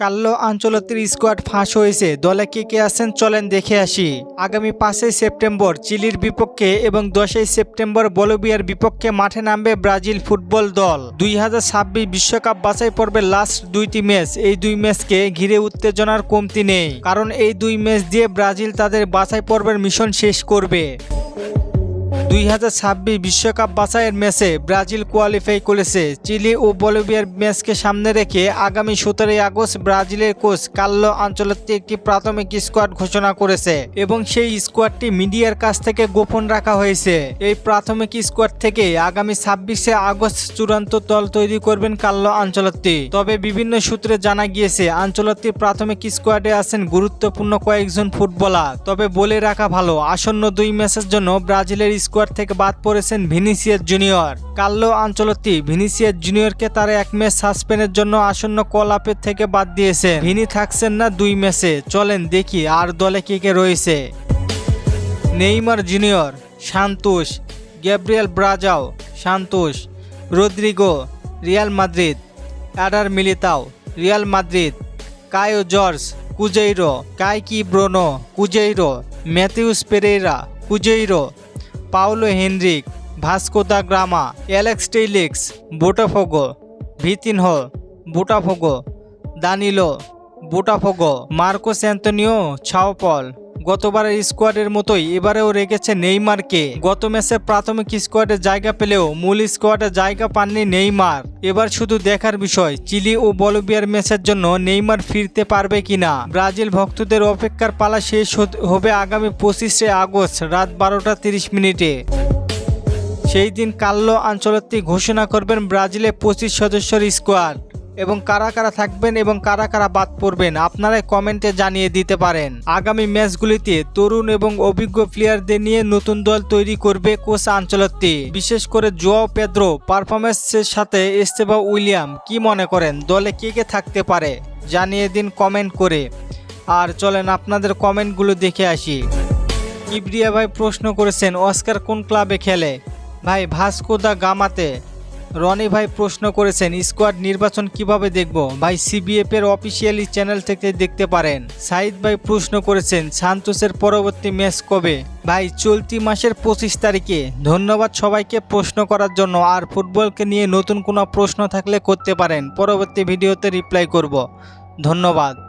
কাল্লো আঞ্চলতির squad ফাঁস হয়েছে। দলে কে কে আছেন চলেন দেখে আসি। আগামী পাঁচই সেপ্টেম্বর চিলির বিপক্ষে এবং দশই সেপ্টেম্বর বলিভিয়ার বিপক্ষে মাঠে নামবে ব্রাজিল ফুটবল দল। দুই হাজার ছাব্বিশ বিশ্বকাপ বাছাই পর্বের লাস্ট দুইটি ম্যাচ এই দুই ম্যাচকে ঘিরে উত্তেজনার কমতি নেই। কারণ এই দুই ম্যাচ দিয়ে ব্রাজিল তাদের বাছাই পর্বের মিশন শেষ করবে। দুই হাজার ছাব্বিশ বিশ্বকাপ বাছাইয়ের ম্যাচে ব্রাজিল কোয়ালিফাই করেছে। চিলি ও বলিভিয়ার ম্যাচকে সামনে রেখে আগামী সতেরোই আগস্ট ব্রাজিলের কোচ কাল্লো আঞ্চলত্তি একটি প্রাথমিক স্কোয়াড ঘোষণা করেছে এবং সেই স্কোয়াডটি মিডিয়ার কাছ থেকে গোপন রাখা হয়েছে। এই প্রাথমিক স্কোয়াড থেকে আগামী ছাব্বিশে আগস্ট চূড়ান্ত দল তৈরি করবেন কাল্লো আঞ্চলত্তি তবে বিভিন্ন সূত্রে জানা গিয়েছে আঞ্চলত্তির প্রাথমিক স্কোয়াডে আছেন গুরুত্বপূর্ণ কয়েকজন ফুটবলার। তবে বলে রাখা ভালো, আসন্ন দুই ম্যাচের জন্য ব্রাজিলের স্কোয়াড থেকে বাদ পড়েছেন Vinicius Junior. Carlo Ancelotti Vinicius জুনিয়রকে তার এক ম্যাচ সাসপেন্ডের জন্য আসন্ন কল আপের থেকে বাদ দিয়েছে ভিনি থাকছেন না দুই ম্যাচে। চলেন দেখি আর দলে কে কে রয়েছে। Neymar Junior Santos Gabriel Brazao Santos Rodrygo, Real Madrid, Eder Militao, Real Madrid, Caio Jorge, Cruzeiro, Kaiki Bruno, Cruzeiro, Matheus Pereira, Cruzeiro Paulo Henrique Vasco da Gama Alex Telles Botafogo Vitinho Botafogo Danilo Botafogo Marcos Antonio Sao Paulo গতবারের স্কোয়াডের মতোই এবারেও রেখেছে নেইমারকে। গত ম্যাচে প্রাথমিক স্কোয়াডে জায়গা পেলেও মূল স্কোয়াডে জায়গা পাননি নেইমার। এবার শুধু দেখার বিষয়, চিলি ও বলিভিয়ার ম্যাচের জন্য নেইমার ফিরতে পারবে কিনা? ব্রাজিল ভক্তদের অপেক্ষার পালা শেষ হবে আগামী পঁচিশে আগস্ট রাত বারোটা তিরিশ মিনিটে। সেই দিন কাল্লো আঞ্চলত্তি ঘোষণা করবেন ব্রাজিলের পঁচিশ সদস্যের স্কোয়াড। এবং কারা কারা থাকবেন এবং কারা কারা বাদ পড়বেন আপনারাই কমেন্টে জানিয়ে দিতে পারেন। আগামী ম্যাচগুলিতে তরুণ এবং অভিজ্ঞ প্লেয়ারদের নিয়ে নতুন দল তৈরি করবে কোচ আঞ্চলত্তি। বিশেষ করে জোয়াও পেদ্রো পারফরমেন্সের সাথে এস্তেবা উইলিয়াম কি মনে করেন? দলে কে কে থাকতে পারে? জানিয়ে দিন কমেন্ট করে। আর চলেন আপনাদের কমেন্টগুলো দেখে আসি। ইব্রিয়া ভাই প্রশ্ন করেছেন, অস্কার কোন ক্লাবে খেলে? ভাই, ভাস্কো দা গামাতে। রনি ভাই প্রশ্ন করেছেন, স্কোয়াড নির্বাচন কীভাবে দেখব? ভাই সিবিএফ এর অফিসিয়ালি চ্যানেল থেকে দেখতে পারেন। সাইদ ভাই প্রশ্ন করেছেন, সান্তোসের পরবর্তী ম্যাচ কবে? ভাই, চলতি মাসের পঁচিশ তারিখে। ধন্যবাদ সবাইকে প্রশ্ন করার জন্য। আর ফুটবলকে নিয়ে নতুন কোনো প্রশ্ন থাকলে করতে পারেন। পরবর্তী ভিডিওতে রিপ্লাই করব। ধন্যবাদ।